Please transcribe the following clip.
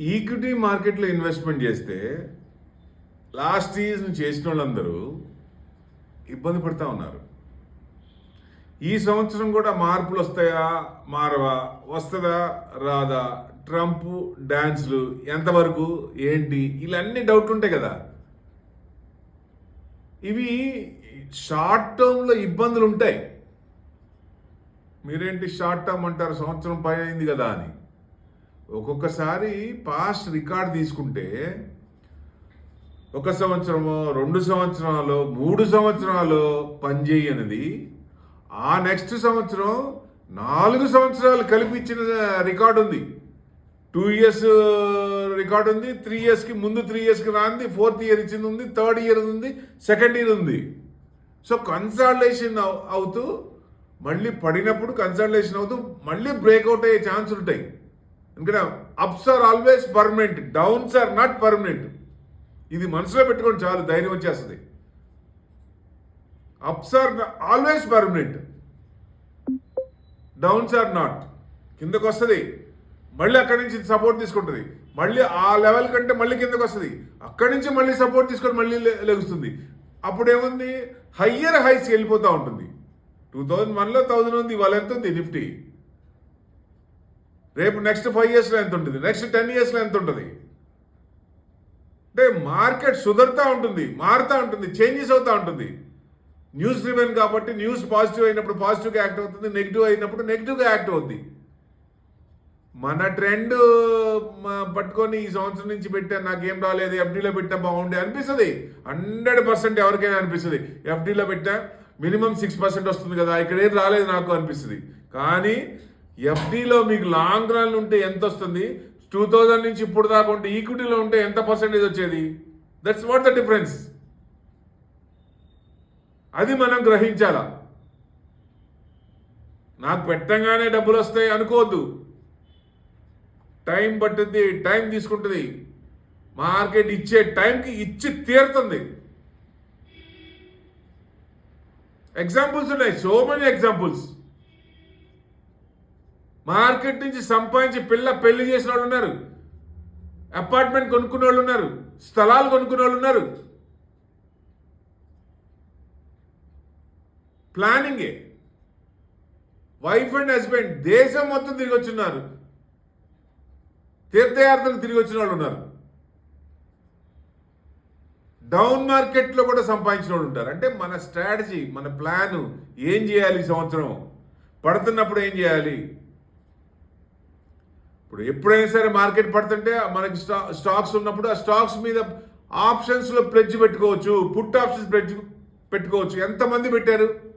Equity మార్కెట్లో investment చేస్తే last year చేసిన వాళ్ళందరూ ఇబ్బంది పడుతూ ఉన్నారు. ఈ సంవత్సరం కూడా మార్పులు వస్తాయా మారవా వస్తుందా రాదా ట్రంప్ డ్యాన్స్లు ఎంతవరకు ఏంటి ఇలాన్ని డౌట్లు ఉంటాయి కదా. ఇవి షార్ట్ టర్మ్లో ఇబ్బందులు ఉంటాయి. మీరేంటి షార్ట్ టర్మ్ అంటారు సంవత్సరం పైన అయింది కదా అని. ఒక్కొక్కసారి పాస్ట్ రికార్డ్ తీసుకుంటే ఒక సంవత్సరమో రెండు సంవత్సరాలు మూడు సంవత్సరాలు పనిచేయనిది ఆ నెక్స్ట్ సంవత్సరం నాలుగు సంవత్సరాలు కలిపి ఇచ్చిన రికార్డు ఉంది. టూ ఇయర్స్ రికార్డు ఉంది త్రీ ఇయర్స్కి ముందు త్రీ ఇయర్స్కి రాంది ఫోర్త్ ఇయర్ ఇచ్చింది ఉంది థర్డ్ ఇయర్ ఉంది సెకండ్ ఇయర్ ఉంది. సో కన్సల్టేషన్ అవుతూ మళ్ళీ పడినప్పుడు కన్సల్టేషన్ అవుతూ మళ్ళీ బ్రేక్అవుట్ అయ్యే ఛాన్స్ ఉంటాయి ఎందుకంటే ups are always permanent downs are not permanent ఇది మనసులో పెట్టుకొని చాలు ధైర్యం వచ్చేస్తుంది. Ups are always permanent downs are not కిందకు వస్తుంది. మళ్ళీ అక్కడి నుంచి సపోర్ట్ తీసుకుంటుంది. మళ్ళీ ఆ లెవెల్ కంటే మళ్ళీ కిందకు వస్తుంది. అక్కడి నుంచి మళ్ళీ సపోర్ట్ తీసుకొని మళ్ళీ లెగుస్తుంది. అప్పుడు ఏముంది హయ్యర్ హైస్ వెళ్ళిపోతూ ఉంటుంది. టూ థౌజండ్ వన్లో థౌజండ్ ఉంది ఇవాళ ఎంత ఉంది? నిఫ్టీ రేపు నెక్స్ట్ ఫైవ్ ఇయర్స్లో ఎంత ఉంటుంది? నెక్స్ట్ టెన్ ఇయర్స్లో ఎంత ఉంటుంది? అంటే మార్కెట్ సుధరుతూ ఉంటుంది మారుతూ ఉంటుంది చేంజెస్ అవుతూ ఉంటుంది. న్యూస్ రివెన్ కాబట్టి న్యూస్ పాజిటివ్ అయినప్పుడు పాజిటివ్గా యాక్ట్ అవుతుంది నెగిటివ్ అయినప్పుడు నెగిటివ్గా యాక్ట్ అవుద్ది. మన ట్రెండ్ పట్టుకొని ఈ సంవత్సరం నుంచి పెట్టా నాకేం రాలేదు ఎఫ్డీలో పెట్టా బాగుండే అనిపిస్తుంది. హండ్రెడ్ పర్సెంట్ ఎవరికైనా అనిపిస్తుంది. ఎఫ్డీలో పెట్టా మినిమం సిక్స్ పర్సెంట్ వస్తుంది కదా ఇక్కడ ఏం రాలేదు నాకు అనిపిస్తుంది. కానీ ఎఫ్డీలో మీకు లాంగ్ రన్ ఉంటే ఎంత వస్తుంది? టూ థౌజండ్ నుంచి ఇప్పుడు దాకా ఉంటే ఈక్విటీలో ఉంటే ఎంత పర్సెంటేజ్ వచ్చేది? దట్స్ వాట్ ద డిఫరెన్స్ అది మనం గ్రహించాలా. నాకు పెట్టంగానే డబ్బులు వస్తాయి అనుకోవద్దు. టైం పట్టుద్ది టైం తీసుకుంటుంది. మార్కెట్ ఇచ్చే టైంకి ఇచ్చి తీరుతుంది. ఎగ్జాంపుల్స్ ఉన్నాయి సో మెనీ ఎగ్జాంపుల్స్ మార్కెట్ నుంచి సంపాదించి పిల్ల పెళ్ళి చేసిన వాళ్ళు ఉన్నారు. అపార్ట్మెంట్ కొనుక్కునే వాళ్ళు ఉన్నారు. స్థలాలు కొనుక్కునే వాళ్ళు ఉన్నారు. ప్లానింగే. వైఫ్ అండ్ హస్బెండ్ దేశం మొత్తం తిరిగి వచ్చిన్నారు. తీర్థయాత్రలు తిరిగి వచ్చిన వాళ్ళు ఉన్నారు. డౌన్ మార్కెట్లో కూడా సంపాదించిన వాళ్ళు ఉంటారు. అంటే మన స్ట్రాటజీ మన ప్లాను ఏం చేయాలి ఈ సంవత్సరం? పడుతున్నప్పుడు ఏం చేయాలి? ఇప్పుడు ఎప్పుడైనా సరే మార్కెట్ పడుతుంటే మనకి స్టా స్టాక్స్ ఉన్నప్పుడు ఆ స్టాక్స్ మీద ఆప్షన్స్లో ప్లెడ్జ్ పెట్టుకోవచ్చు పుట్ ఆప్షన్స్ ప్లెడ్జ్ పెట్టుకోవచ్చు. ఎంతమంది పెట్టారు?